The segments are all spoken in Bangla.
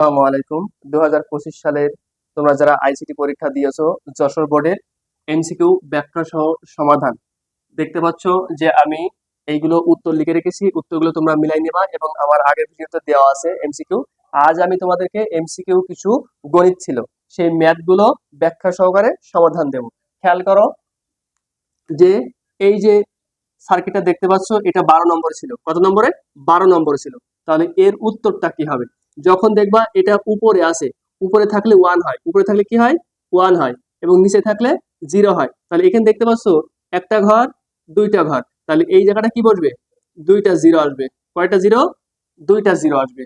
আসসালামু আলাইকুম। দু হাজার পঁচিশ সালের তোমরা যারা আইসিটি পরীক্ষা যশোর বোর্ডের এমসিকিউ ব্যাখ্যা সহ সমাধান। দেখতে পাচ্ছ যে আমি এইগুলো উত্তর লিখে রেখেছি, উত্তরগুলো তোমরা মিলাই নেবা এবং আমার আগের ভিডিওতে দেওয়া আছে এমসিকিউ। আজ আমি তোমাদেরকে এমসিকিউ কিছু গণিত ছিল, সেই ম্যাথগুলো ব্যাখ্যা সহকারে সমাধান দেব। খেয়াল করো যে এই যে সার্কিটটা দেখতে পাচ্ছ, এটা বারো নম্বর ছিল। কত নম্বরে? বারো নম্বর ছিল। তাহলে এর উত্তরটা কি হবে? যখন দেখবা এটা উপরে আসে উপরে থাকলে ওয়ান হয়, উপরে থাকলে কি হয়? ওয়ান হয় এবং নিচে থাকলে জিরো হয়। তাহলে এখানে দেখতে পাচ্ছ, একটা ঘর, দুইটা ঘর। তাহলে এই জায়গাটা কি বসবে? দুইটা জিরো আসবে। কয়টা জিরো দুইটা জিরো আসবে।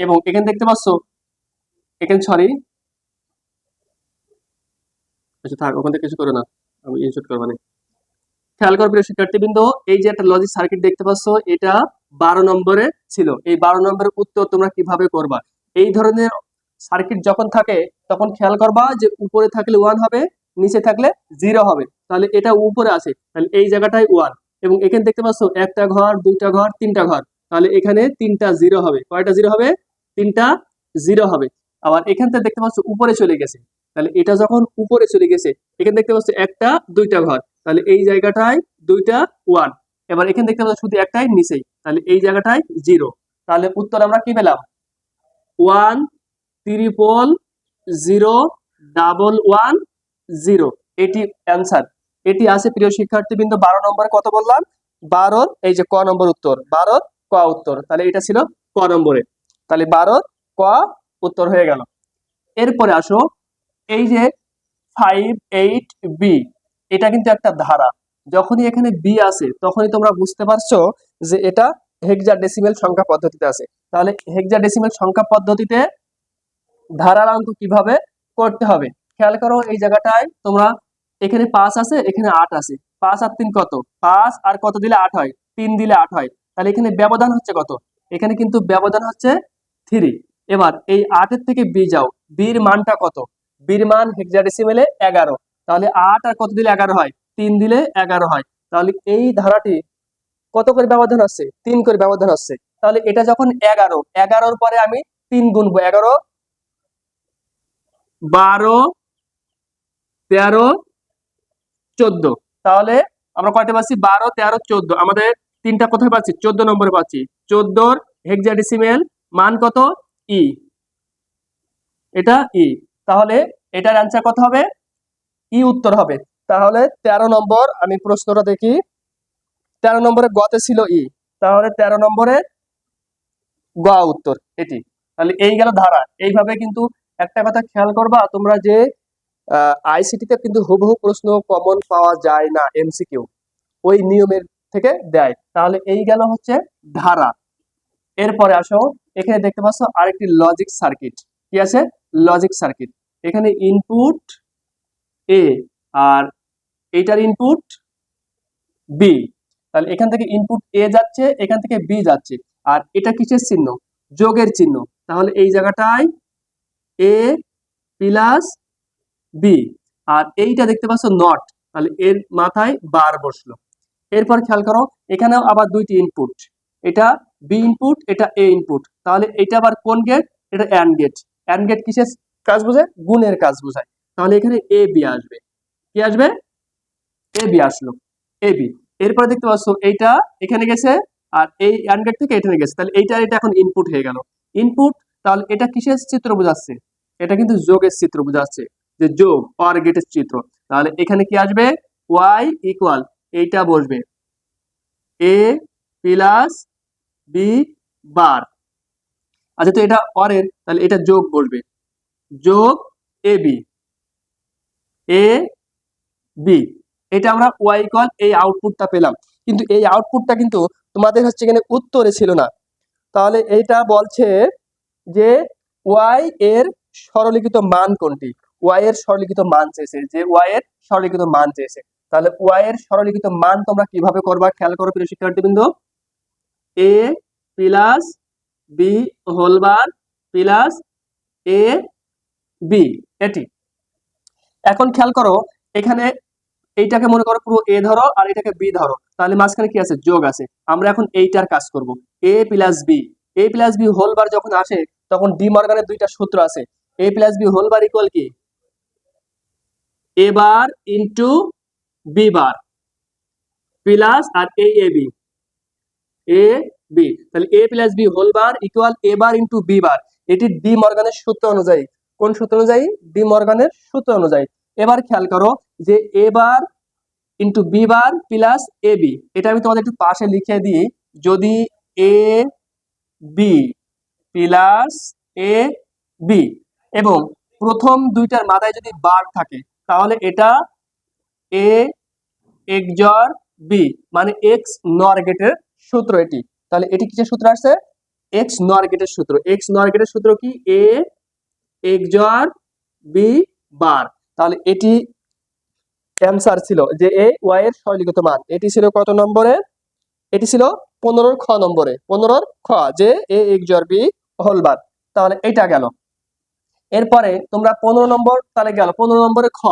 এবং এখানে দেখতে পাচ্ছ, এখানে সরি আচ্ছা থাক, ওখান থেকে কিছু করো না। আমি ইনশর্ট করব না। খেয়াল করবে শিক্ষার্থীবৃন্দ, এই যে একটা লজিক সার্কিট দেখতে পাচ্ছ, এটা বারো নম্বরে ছিল। এই বারো নম্বরের উত্তর তোমরা কীভাবে করবা? এই ধরনের সার্কিট যখন থাকে, তখন খেয়াল করবা যে উপরে থাকলে ওয়ান হবে, নিচে থাকলে জিরো হবে। তাহলে এটা উপরে আছে। তাহলে এই জায়গাটাই ওয়ান এবং এখানে দেখতে পাচ্ছ, একটা ঘর, দুইটা ঘর, তিনটা ঘর। তাহলে এখানে তিনটা জিরো হবে। কয়টা জিরো হবে? তিনটা জিরো হবে। আবার এখান দেখতে পাচ্ছ, উপরে চলে গেছে। তাহলে এটা যখন উপরে চলে গেছে, এখানে দেখতে পাচ্ছ, একটা, দুইটা ঘর। তাহলে এই জায়গাটায় দুইটা ওয়ান এবার এখানে দেখতে পাচ্ছ শুধু একটাই নিচেই, তাহলে এই জায়গাটায় জিরো তাহলে উত্তর আমরা কি পেলাম? One triple zero double one zero এটি অ্যান্সার এটি আছে প্রিয় শিক্ষার্থীবৃন্দ, বারো নম্বর কত বললাম? বারোর এই যে ক নম্বর উত্তর। বারোর ক উত্তর। তাহলে এটা ছিল ক নম্বরে। তাহলে বারোর ক উত্তর হয়ে গেল। এরপরে আসো, এই যে ফাইভ এইট বি এটা কিন্তু একটা ধারা। যখনই এখানে বি আছে তখনই তোমরা বুঝতে পারছ যে এটা হেক্সা ডেসিমেল সংখ্যা পদ্ধতিতে আছে। তাহলে হেক্সা ডেসিমেল সংখ্যা পদ্ধতিতে ধারার অঙ্ক কীভাবে করতে হবে? খেয়াল করো, এই জায়গাটায় তোমরা, এখানে পাঁচ আছে, এখানে আট আছে। পাঁচ আর তিন কত? পাঁচ আর কত দিলে আট হয়? তিন দিলে আট হয়। তাহলে এখানে ব্যবধান হচ্ছে কত? এখানে কিন্তু ব্যবধান হচ্ছে থ্রি এবার এই আটের থেকে বি যাও। বির মানটা কত? বীর মান হেক্সাডেসিমেলে এগারো। তাহলে আট আর কত দিলে এগারো হয়? তিন দিলে এগারো হয়। তাহলে এই ধারাটি কত করে ব্যবধান হচ্ছে? তিন করে ব্যবধান হচ্ছে। তাহলে এটা যখন এগারো, এগারোর পরে আমি তিন গুনবো। এগারো, বারো, তেরো, চোদ্দ। তাহলে আমরা কয়টা পাচ্ছি? বারো, তেরো, চোদ্দ। আমাদের তিনটা কোথায় পাচ্ছি? চোদ্দ নম্বরে পাচ্ছি। চোদ্দোর হেক্সাডেসিমেল মান কত? ই এটা ই তাহলে এটার অ্যান্সার কত হবে? ই উত্তর হবে। তাহলে তেরো নম্বর, আমি প্রশ্নটা দেখি। তেরো নম্বরে গতে ছিল ই। তাহলে তেরো নম্বরে গ উত্তর, এটি। তাহলে এই গেল ধারা। এইভাবে কিন্তু একটা কথা খেয়াল করবা, তোমরা যে আইসিটিতে কিন্তু হুবহু প্রশ্ন কমন পাওয়া যায় না এমসিকিউ ওই নিয়মের থেকে দেয়। তাহলে এই গেল হচ্ছে ধারা। এরপরে আসো, এখানে দেখতে পাচ্ছ আরেকটি লজিক সার্কিট কি আছে? লজিক সার্কিট এখানে ইনপুট এ আর এইটার ইনপুট বি তাহলে এখান থেকে ইনপুট এ যাচ্ছে, এখান থেকে বি যাচ্ছে। আর এটা কিসের চিহ্ন? যোগের চিহ্ন। তাহলে এই জায়গাটায় এ প্লাস বি আর এইটা দেখতে পাচ্ছ নট তাহলে এর মাথায় বার বসল। এরপর খেয়াল করো, এখানেও আবার দুইটি ইনপুট এটা বি ইনপুট এটা এ ইনপুট তাহলে এটা আবার কোন গেট এটা অ্যান্ড গেট অ্যান্ড গেট কিসের কাজ বোঝায়? গুণের কাজ বোঝায়। তাহলে এখানে এ বি আসবে। কি আসবে? এ বি আসলো। এ বি এরপরে দেখতে পাচ্ছ, এইটা এখানে গেছে আর এই অ্যান্ড গেট থেকে এখানে গেছে। তাহলে এইটা এটা এখন ইনপুট হয়ে গেল। ইনপুট তাহলে এটা কিসের চিত্র বোঝাচ্ছে? এটা কিন্তু যোগের চিত্র বোঝাচ্ছে, যে যোগ অর গেটের চিত্র। তাহলে এখানে কি আসবে? ওয়াই ইকুয়াল এইটা বসবে। এ প্লাস বি বার আচ্ছা তো এটা অরের তাহলে এটা যোগ বসবে। যোগ এ বি এ বি এটা আমরা ওয়াই কল এই আউটপুটটা পেলাম। কিন্তু এই আউটপুটটা কিন্তু তোমাদের হচ্ছে এখানে উত্তরে ছিল না। তাহলে এইটা বলছে যে ওয়াই এর সরলিখিত মান কোনটি? ওয়াই এর সরলিখিত মান চেয়েছে। যে ওয়াই এর সরলিখিত মান চেয়েছে। তাহলে ওয়াই এর সরলিখিত মান তোমরা কীভাবে করবা? খেয়াল করো প্রিয় শিক্ষার্থীবৃন্দ। A plus B whole bar plus A B এটি। এখন খেয়াল করো, এখানে এইটাকে মনে করো পুরো এ ধরো আর এটাকে বি ধরো। তাহলে মাঝখানে কি আছে? যোগ আছে। আমরা এখন এইটার কাজ করব। A plus B A plus B whole bar যখন আসে, তখন ডি মর্গানের দুইটা সূত্র আছে। A plus B whole bar equal কি? A bar into B bar plus R A A B A B তাহলে A plus B whole bar equal A bar into B bar এটি ডি মর্গানের সূত্র অনুযায়ী। কোন সূত্র অনুযায়ী? ডি মর্গানের সূত্র অনুযায়ী। এবার খেয়াল করো যে A bar into B bar plus A B এটা আমি তোমাদের একটু পাশে লিখে দিই। যদি A B plus A B এবং প্রথম দুইটার মাথায় যদি বার থাকে, তাহলে এটা এ এক্সর বি মানে এক্স নর গেটের সূত্র এটি। তাহলে এটি কিসের সূত্র আসছে? এক্স নর গেটের সূত্র। এক্স নর গেটের সূত্র কি? A XOR B bar. তাহলে এটি অ্যান্সার ছিল যে এ, ওয়াই এর সরলীকৃত মান। এটি ছিল কত নম্বরে? এটি ছিল পনেরোর খ নম্বরে। পনেরোর খ, যে A XOR B whole bar তাহলে এটা গেল। এরপরে তোমরা পনেরো নম্বর, তাহলে গেল পনেরো নম্বরে খ।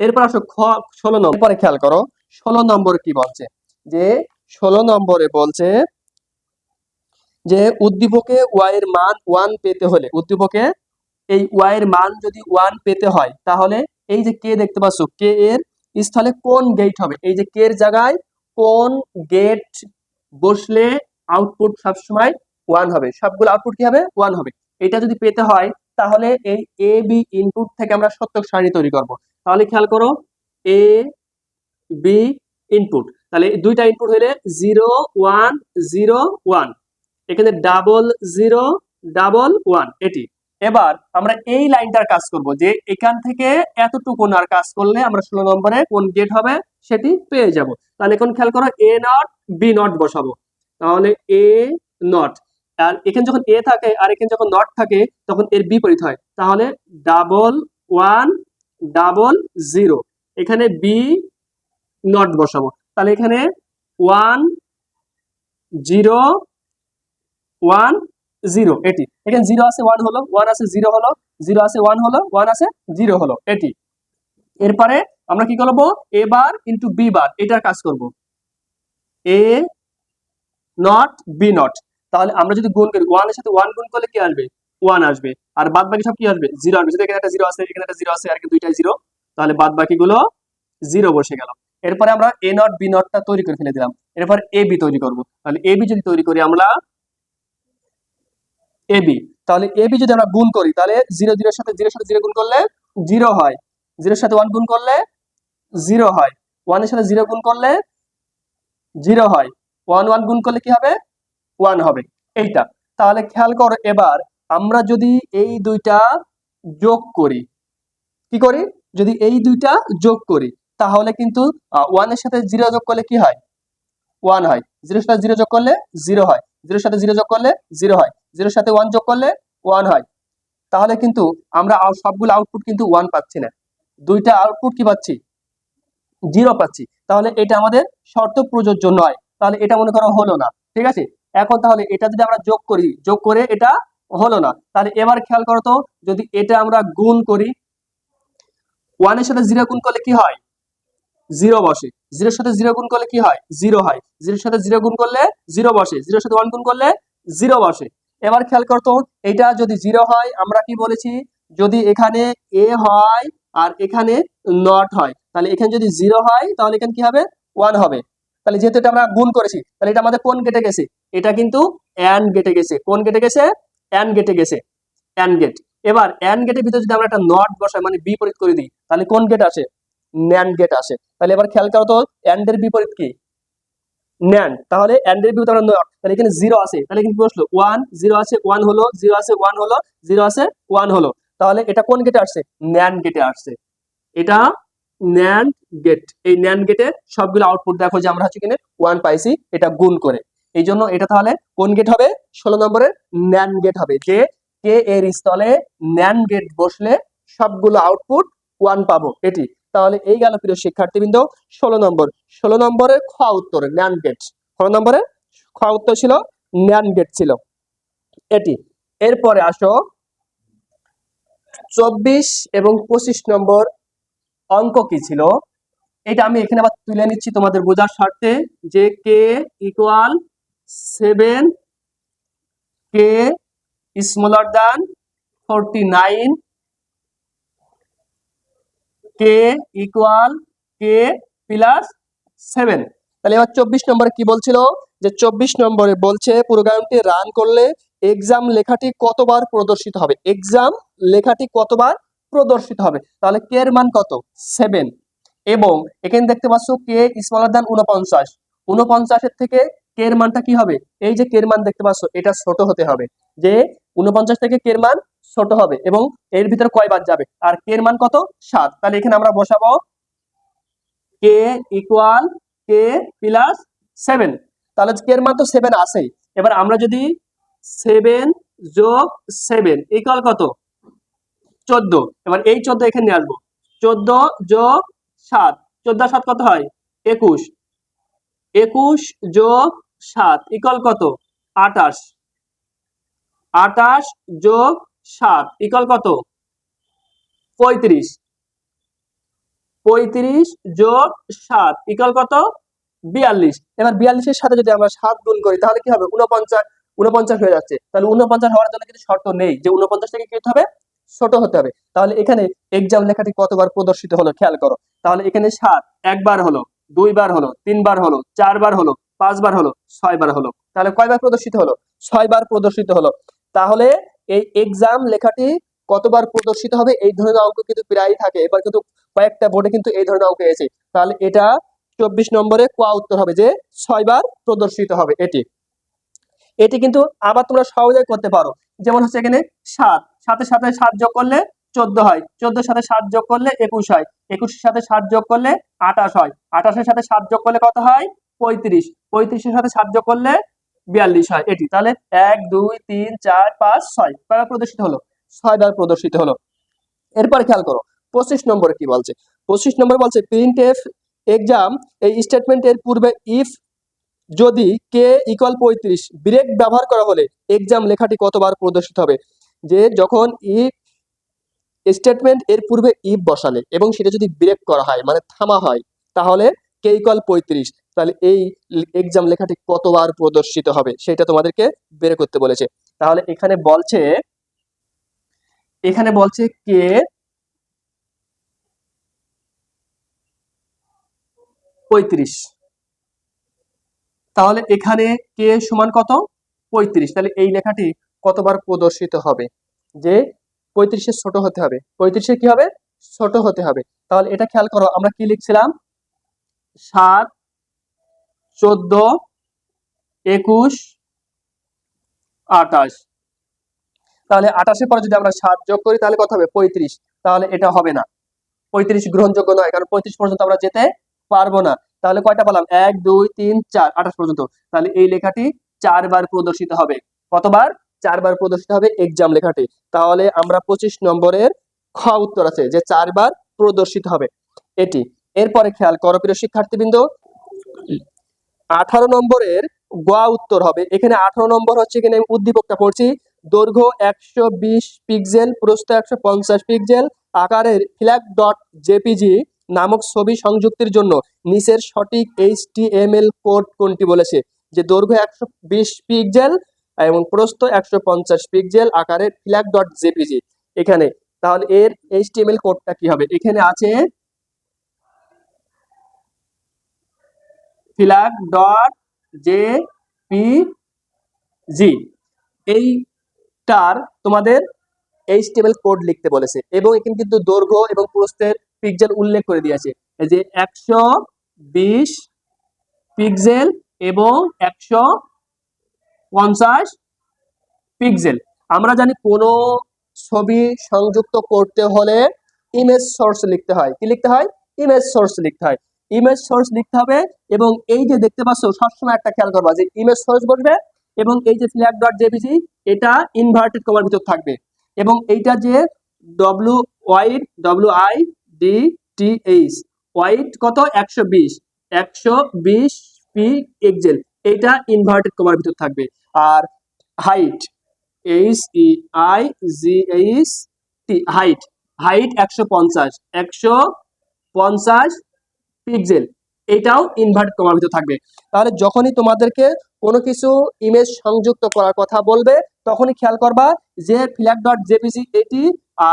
এরপর আসো খ, ষোলো নম্বর। খেয়াল করো, ষোলো নম্বর কি বলছে? যে ষোলো নম্বরে বলছে যে উদ্দীপকে ওয়াই এর মান ওয়ান পেতে হলে, উদ্দীপকে এই ওয়াই এর মান যদি ওয়ান পেতে হয়, তাহলে এই যে কে দেখতে পাচ্ছ কে এর স্থলে কোন গেট হবে? এই যে কে এর জায়গায় কোন গেট বসলে আউটপুট সবসময় ওয়ান হবে। সবগুলো আউটপুট কি হবে? ওয়ান হবে। এটা যদি পেতে হয়, তাহলে এই এ বি ইনপুট থেকে আমরা সত্যক সারণী তৈরি করব। তাহলে খেয়াল করো এ বি ইনপুট তাহলে দুইটা ইনপুট হলে জিরো ওয়ান জিরো ওয়ান এখানে ডাবল জিরো ডাবল ওয়ান এটি। এবার আমরা এই লাইনটার কাজ করব যে এখান থেকে এতটুকু আর কাজ করলে আমরা ষোলো নম্বরে কোন গেট হবে সেটি পেয়ে যাব। তাহলে এখন খেয়াল করো এ নট বি নট বসাবো। তাহলে এ নট আর এখানে যখন এ থাকে আর এখানে যখন নট থাকে, তখন এর বিপরীত হয়। তাহলে ডাবল ওয়ান ডাবল জিরো এখানে বি নট বসাবো। তাহলে এখানে ওয়ান জিরো ওয়ান জিরো এটি এখানে জিরো আছে ওয়ান হলো ওয়ান আছে জিরো হলো জিরো আছে ওয়ান হলো ওয়ান আছে জিরো হলো এটি এরপরে আমরা কি করব? এ বার ইন্টু বি বার এটার কাজ করব। এ নট বি নট তাহলে আমরা যদি গুণ করি ওয়ানের সাথে ওয়ান গুণ করলে কি আসবে? ওয়ান আসবে। আর বাদ বাকি সব কি আসবে? জিরো আসবে। যদি এখানে একটা জিরো আছে এখানে একটা জিরো আছে আর কি দুইটাই জিরো তাহলে বাদ বাকিগুলো জিরো বসে গেল। এরপরে আমরা এ নট বি নটটা তৈরি করে ফেলে দিলাম। এরপর এ বি তৈরি করব। তাহলে এ বি যদি তৈরি করি আমরা এ বি তাহলে এ বি যদি আমরা গুণ করি, তাহলে জিরো জিরোর সাথে জিরোর সাথে জিরো গুণ করলে জিরো হয়। জিরোর সাথে ওয়ান গুণ করলে জিরো হয়। ওয়ানের সাথে জিরো গুণ করলে জিরো হয়। ওয়ান ওয়ান গুণ করলে কি হবে? ওয়ান হবে। এইটা। তাহলে খেয়াল করো এবার আমরা যদি এই দুইটা যোগ করি, কি করি? যদি এই দুইটা যোগ করি, তাহলে কিন্তু ওয়ানের সাথে জিরো যোগ করলে কি হয়? ওয়ান হয়। জিরোর সাথে জিরো যোগ করলে জিরো হয়। জিরোর সাথে জিরো যোগ করলে জিরো হয়। জিরোর সাথে ওয়ান যোগ করলে ওয়ান হয়। তাহলে কিন্তু আমরা সবগুলো আউটপুট কিন্তু ওয়ান পাচ্ছি না। দুইটা আউটপুট কি পাচ্ছি? জিরো পাচ্ছি। তাহলে এটা আমাদের শর্ত প্রযোজ্য নয়। তাহলে এটা মনে করো হলো না। ঠিক আছে? এখন তাহলে এটা যদি আমরা যোগ করি, যোগ করে এটা হলো না। তাহলে এবার খেয়াল করো তো, যদি এটা আমরা গুণ করি ওয়ানের সাথে জিরো গুণ করলে কি হয়? জিরো বসে। জিরোর সাথে জিরো গুণ করলে কি হয়? জিরো হয়। জিরোর সাথে জিরো গুণ করলে জিরো বসে। জিরোর সাথে ওয়ান গুণ করলে জিরো বসে। এবার খেয়াল করতো এটা যদি জিরো হয়, আমরা কি বলেছি? যদি এখানে এ হয় আর এখানে নট হয়, তাহলে এখানে যদি জিরো হয়, তাহলে এখানে কি হবে? ওয়ান হবে। তাহলে যেহেতু এটা আমরা গুণ করেছি, তাহলে এটা আমাদের কোন গেটে গেছে? এটা কিন্তু অ্যান্ড গেটে গেছে। কোন গেটে গেছে? অ্যান্ড গেটে গেছে। অ্যান্ড গেট এবার অ্যান্ড গেটের ভিতরে যদি আমরা একটা নট বসাই মানে বিপরীত করে দিই, তাহলে কোন গেট আসে? ন্যান্ড গেট আসে। তাহলে এবার খেয়াল করো তো অ্যান্ড এর বিপরীত কি? ন্যান্ড তাহলে অ্যান্ড এর বিপরীত আমরা নট তাহলে এখানে জিরো আছে তাহলে কিন্তু বসল ওয়ান জিরো আছে ওয়ান হলো জিরো আছে ওয়ান হলো জিরো আছে ওয়ান হলো। তাহলে এটা কোন গেটে আসছে? ন্যান্ড গেটে আসছে। এটা ন্যান্ড গেট এই ন্যান্ড গেটে সবগুলো আউটপুট দেখো যে আমরা হচ্ছে কিনে ওয়ান পাইছি, এটা গুণ করে। এই জন্য এটা তাহলে কোন গেট হবে? ষোলো নম্বরের ন্যান্ড গেট হবে। যে কে এর স্থলে ন্যান্ড গেট বসলে সবগুলো আউটপুট ওয়ান পাবো। এটি। তাহলে এই গেল প্রিয় শিক্ষার্থীবৃন্দ, ষোলো নম্বর। ষোলো নম্বরের খ উত্তর ন্যান্ড গেট ষোলো নম্বরে খ উত্তর ছিল ন্যান গেট ছিল। এটি। এরপরে আসো, চব্বিশ এবং পঁচিশ নম্বর অঙ্ক কি ছিল? এটা আমি এখানে আবার তুলে নিচ্ছি তোমাদের বোঝার স্বার্থে যে K equal seven K smaller than forty nine K equal K plus seven তাহলে এবার চব্বিশ নম্বরে কি বলছিল? যে চব্বিশ নম্বরে বলছে প্রোগ্রামটি রান করলে এক্সাম লেখাটি কতবার প্রদর্শিত হবে? এক্সাম লেখাটি কতবার প্রদর্শিত হবে? তাহলে কে এর মান কত? সেভেন এবং এখানে দেখতে পাচ্ছ কে স্মলার দ্যান উনপঞ্চাশ উনপঞ্চাশের থেকে কে এর মানটা কি হবে? এই যে কে এর মান দেখতে পাচ্ছ, এটা ছোট হতে হবে। যে উনপঞ্চাশ থেকে কে এর মান ছোট হবে এবং এর ভিতরে কয়বার যাবে? আর কে এর মান কত? সাত। তাহলে এখানে আমরা বসাবো K equal K plus seven তাহলে কে এর মান তো সেভেন আসেই এবার আমরা যদি সেভেন যোগ সেভেন ইকুয়াল কত? চোদ্দ। এবার এই চোদ্দ এখানে নিয়ে আসব। চোদ্দ যোগ সাত। চোদ্দ সাত কত হয়? একুশ। একুশ যোগ সাত ইকুয়াল কত? আটাশ আটাশ যোগ সাত ইকুয়াল কত? পঁয়ত্রিশ। পঁয়ত্রিশ যোগ সাত ইকুয়াল কত? বিয়াল্লিশ। এবার বিয়াল্লিশের সাথে যদি আমরা সাত গুণ করি, তাহলে কি হবে? উনপঞ্চাশ উনপঞ্চাশ হয়ে যাচ্ছে। তাহলে উনপঞ্চাশ হওয়ার জন্য কিন্তু শর্ত নেই যে উনপঞ্চাশ থেকে কি হবে? ছোট হতে হবে। তাহলে এখানে এক্সাম লেখাটি কতবার প্রদর্শিত হলো খেয়াল করো। তাহলে এখানে সাত একবার হলো, দুইবার হলো, তিনবার হলো, চারবার হলো, পাঁচবার হলো, ছয়বার হলো। তাহলে কয়বার প্রদর্শিত হলো? ছয়বার প্রদর্শিত হলো। তাহলে এই এক্সাম লেখাটি কতবার প্রদর্শিত হবে? এই ধরনের অঙ্ক কিন্তু প্রায় থাকে। এবার কিন্তু কয়েকটা বোর্ডে কিন্তু এই ধরনের অঙ্ক এসেছে। তাহলে এটা চব্বিশ নম্বরে কোয়া উত্তর হবে যে ছয়বার প্রদর্শিত হবে এটি। এটি কিন্তু আবার তোমরা সহজে করতে পারো। যেমন হচ্ছে এখানে সাত। সাতের সাথে সাত যোগ করলে চোদ্দ হয়। চোদ্দোর সাথে সাত যোগ করলে একুশ হয়। একুশের সাথে সাত যোগ করলে আঠাশ হয়। আঠাশের সাথে সাত যোগ করলে কত হয়? পঁয়ত্রিশ। পঁয়ত্রিশের সাথে সাত যোগ করলে বিয়াল্লিশ হয়। এটি। তাহলে এক, দুই, তিন, চার, পাঁচ, ছয়। কয়বার প্রদর্শিত হলো। ছয়বার প্রদর্শিত হলো। এরপর খেয়াল করো, পঁচিশ নম্বরে কি বলছে? পঁচিশ নম্বর বলছে প্রিন্ট এফ এক্সাম এই স্টেটমেন্টের পূর্বে ইফ যদি কে ইকুয়াল পঁয়ত্রিশ ব্রেক ব্যবহার করা হলে এক্সাম লেখাটি কতবার প্রদর্শিত হবে? যে যখন ইফ স্টেটমেন্ট এর পূর্বে ইফ বসালে এবং সেটা যদি ব্রেক করা হয় মানে থামা হয়, তাহলে কে ইকুয়াল পঁয়ত্রিশ। তাহলে এই এক্সাম লেখাটি কতবার প্রদর্শিত হবে সেটা তোমাদেরকে বের করতে বলেছে। তাহলে এখানে বলছে এখানে বলছে কে পঁয়ত্রিশ। তাহলে এখানে কে সমান কত? পঁয়ত্রিশ। তাহলে এই লেখাটি কতবার প্রদর্শিত হবে? যে পঁয়ত্রিশের ছোট হতে হবে। পঁয়ত্রিশে কি হবে? ছোট হতে হবে। তাহলে এটা খেয়াল করো, আমরা কি লিখছিলাম? সাত চোদ্দ, একুশ, আঠাশ। তাহলে আঠাশের পরে যদি আমরা সাত যোগ করি, তাহলে কত হবে? পঁয়ত্রিশ। তাহলে এটা হবে না। পঁয়ত্রিশ গ্রহণযোগ্য নয়, কারণ পঁয়ত্রিশ পর্যন্ত আমরা যেতে পারব না। তাহলে কয়টা পেলাম? এক, দুই, তিন, চার, আঠাশ পর্যন্ত। তাহলে এই লেখাটি চারবার প্রদর্শিত হবে। কতবার? চারবার প্রদর্শিত হবে এক্সাম লেখাটি। তাহলে আমরা পঁচিশ নম্বরের খ উত্তর আছে, যে চারবার প্রদর্শিত হবে। এটি। এরপরে খেয়াল করো প্রিয় শিক্ষার্থীবৃন্দ। আঠারো নম্বরের গোয়া উত্তর হবে। এখানে আঠারো নম্বর হচ্ছে এখানে আমি উদ্দীপকটা পড়ছি। দৈর্ঘ্য একশো বিশ পিক্সেল প্রস্থ একশো পঞ্চাশ পিক্সেল আকারের ফ্ল্যাগ ডট জেপিজি নামক ছবি সংযুক্তির জন্য নিচের সঠিক এইচটিএমএল কোড কোনটি বলেছে? যে দৈর্ঘ্য একশো বিশ পিক্সেল এবং প্রস্থ একশো পঞ্চাশ পিক্সেল আকারের ফ্ল্যাগ ডট জেপিজি এখানে, তাহলে এর এইচটিএমএল কোডটা কি হবে? এখানে আছে flag dot J P G এইটার তোমাদের এইচ এইচটিএমএল কোড লিখতে বলেছে এবং এখানে কিন্তু দৈর্ঘ্য এবং প্রস্থের পিক্সেল উল্লেখ করে দিয়েছে এই যে একশো বিশ পিক্সেল এবং একশো পঞ্চাশ পিক্সেল আমরা জানি কোনো ছবি সংযুক্ত করতে হলে ইমেজ সোর্স লিখতে হয়। কি লিখতে হয়? ইমেজ সোর্স লিখতে হয়। ইমেজ সোর্স লিখতে হবে এবং এই যে দেখতে পাচ্ছ, সবসময় একটা খেয়াল করবা যে ইমেজ সোর্স বসবে এবং এই যে ফ্ল্যাগ ডট জেপিজি এটা ইনভার্টেড কমার ভিতর থাকবে এবং এইটা যে W wide W I D T H wide কত? একশো বিশ। একশো বিশ পি এক্সেল এইটা ইনভার্টেড কমার ভিতর থাকবে। আর height H E I G H T height height একশো পঞ্চাশ। একশো পঞ্চাশ পিক্সেল এটাও ইনভার্ট কমার ভিতর থাকবে। তাহলে যখনই তোমাদেরকে কোনো কিছু ইমেজ সংযুক্ত করার কথা বলবে, তখনই খেয়াল করবা যে ফ্ল্যাগ ডট জেপিজি এটি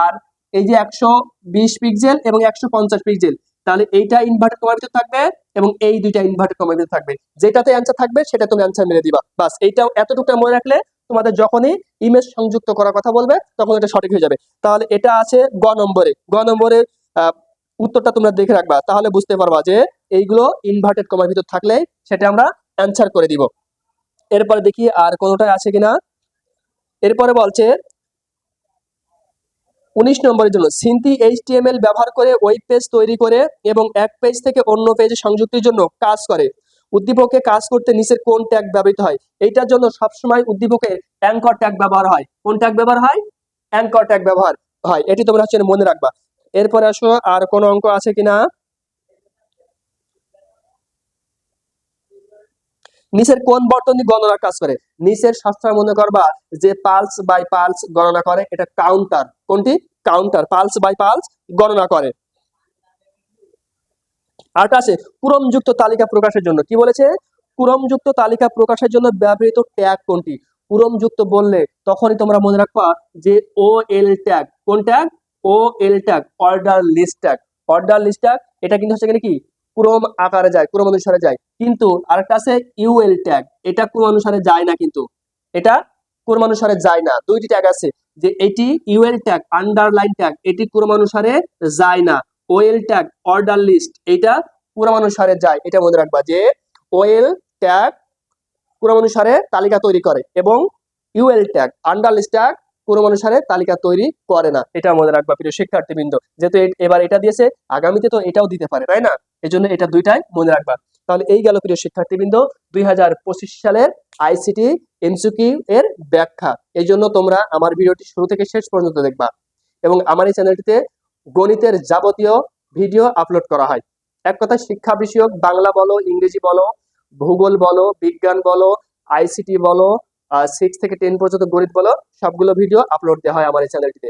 আর এই যে একশো বিশ পিক্সেল এবং একশো পঞ্চাশ পিক্সেল তাহলে এইটা ইনভার্টেড কমার ভিতর থাকবে এবং এই দুইটা ইনভার্টেড কমার ভিতর থাকবে। যেটাতে অ্যান্সার থাকবে, সেটা তুমি অ্যান্সার মেরে দিবা। বাস, এইটাও এতটুকু মনে রাখলে তোমাদের যখনই ইমেজ সংযুক্ত করার কথা বলবে, তখন এটা সঠিক হয়ে যাবে। তাহলে এটা আছে গ নম্বরে। গ নম্বরে উত্তরটা তোমরা দেখে রাখবা, তাহলে বুঝতে পারবা যে এইগুলো ইনভার্টেড কমার ভিতর থাকলে সেটা আমরা অ্যান্সার করে দিব। এরপরে দেখি আর কোনোটাই আছে কিনা। এরপরে বলছে, উনিশ নম্বরের জন্য সিনথি এইচটিএমএল ব্যবহার করে ওয়েব পেজ তৈরি করে এবং এক পেজ থেকে অন্য পেজে সংযুক্তির জন্য কাজ করে। উদ্দীপকে কাজ করতে নিচের কোন ট্যাগ ব্যবহৃত হয়? এইটার জন্য সবসময় উদ্দীপকে অ্যাঙ্কর ট্যাগ ব্যবহার হয়। কোন ট্যাগ ব্যবহার হয়? অ্যাঙ্কর ট্যাগ ব্যবহার হয়। এটি তোমরা হচ্ছে মনে রাখবা। এরপরে আসো, আর কোন অঙ্ক আছে কিনা? নিচের কোন বর্তনী গণনা কাজ করে? নিচের সবসময় মনে করবা যে পালস বাই পালস গণনা করে, এটা কাউন্টার কোনটি? কাউন্টার পালস বাই পালস গণনা করে। আরটা আছে কুরমযুক্ত তালিকা প্রকাশের জন্য। কি বলেছে? কুরমযুক্ত তালিকা প্রকাশের জন্য ব্যবহৃত ট্যাগ কোনটি? কুরমযুক্ত বললে তখনই তোমরা মনে রাখবা যে ও এল ট্যাগ কোন tag O L tag order list tag order list tag এটা কিন্তু হচ্ছে কি? ক্রম আকারে যায়, ক্রম অনুসারে যায়। কিন্তু আরেকটা আছে ইউএল ট্যাগ এটা ক্রম অনুসারে যায় না কিন্তু। এটা ক্রম অনুসারে যায় না। দুইটি ট্যাগ আছে যে এটি ইউএল ট্যাগ আন্ডারলাইন ট্যাগ এটি ক্রম অনুসারে যায় না। ওয়েল ট্যাগ অর্ডার লিস্ট এটা ক্রমানুসারে যায়। এটা মনে রাখবা যে ওয়েল ট্যাগ ক্রমানুসারে তালিকা তৈরি করে এবং UL tag under list tag ক্রমানুসারে তালিকা তৈরি করে না। এটা মনে রাখবা প্রিয় শিক্ষার্থীবৃন্দ। যেহেতু এবার এটা দিয়েছে, আগামীতে তো এটাও দিতে পারে, তাই না? এই জন্য এটা দুইটাই মনে রাখবা। তাহলে এই গেল প্রিয় শিক্ষার্থীবৃন্দ দুই হাজার পঁচিশ সালের আইসিটি এমসিকিউ এর ব্যাখ্যা। এই জন্য তোমরা আমার ভিডিওটি শুরু থেকে শেষ পর্যন্ত দেখবা এবং আমার এই চ্যানেলটিতে গণিতের যাবতীয় ভিডিও আপলোড করা হয়। এক কথা শিক্ষা বিষয়ক, বাংলা বলো, ইংরেজি বলো, ভূগোল বলো, বিজ্ঞান বলো, আইসিটি বলো সিক্স থেকে টেন পর্যন্ত গণিত বলো সবগুলো ভিডিও আপলোড দেওয়া হয় আমার এই চ্যানেলটিতে